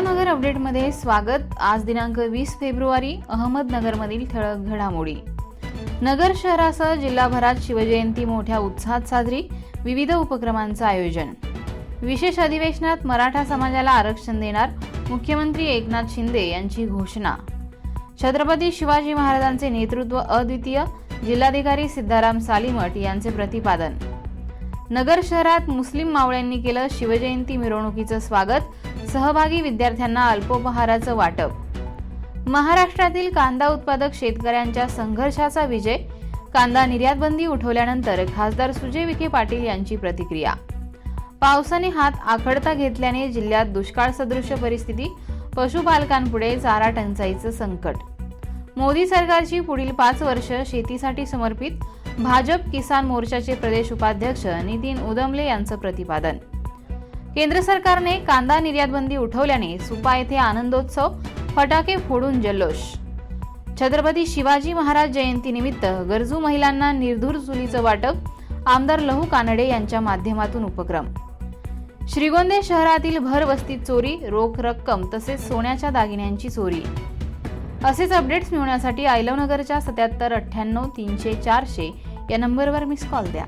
नगर अपडेटमध्ये स्वागत. आज दिनांक वीस फेब्रुवारी अहमदनगरमधील ठळक घडामोडी. नगर शहरासह जिल्हाभरात शिवजयंती मोठ्या उत्साहात साजरी विविध उपक्रमांचं आयोजन. विशेष अधिवेशनात मराठा समाजाला आरक्षण देणार मुख्यमंत्री एकनाथ शिंदे यांची घोषणा. छत्रपती शिवाजी महाराजांचे नेतृत्व अद्वितीय जिल्हाधिकारी सिद्धाराम सालीमठ यांचे प्रतिपादन. नगर शहरात मुस्लिम मावळ्यांनी केलं शिवजयंती मिरवणुकीचं स्वागत. सहभागी विद्यार्थ्यांना अल्पोपहाराचं वाटप. महाराष्ट्रातील कांदा उत्पादक शेतकऱ्यांच्या संघर्षाचा विजय कांदा निर्यातबंदी उठवल्यानंतर खासदार सुजय विखे पाटील यांची प्रतिक्रिया. पावसाने हात आखडता घेतल्याने जिल्ह्यात दुष्काळ सदृश परिस्थिती पशुपालकांपुढे चारा टंचाईचं संकट. मोदी सरकारची पुढील पाच वर्ष शेतीसाठी समर्पित भाजप किसान मोर्चाचे प्रदेश उपाध्यक्ष नितीन उदमले यांचं प्रतिपादन. केंद्र सरकारने कांदा निर्यातबंदी उठवल्याने सुपा येथे आनंदोत्सव फटाके फोडून जल्लोष. छत्रपती शिवाजी महाराज जयंतीनिमित्त गरजू महिलांना निर्धूर चुलीचं वाटप आमदार लहू कानडे यांच्या माध्यमातून उपक्रम. श्रीगोंदे शहरातील भर वस्तीत चोरी रोख रक्कम तसेच सोन्याच्या दागिन्यांची चोरी. असेच अपडेट्स मिळवण्यासाठी आयलवनगरच्या सत्याहत्तर अठ्ठ्याण्णव तीनशे चारशे या नंबरवर मिस कॉल द्या.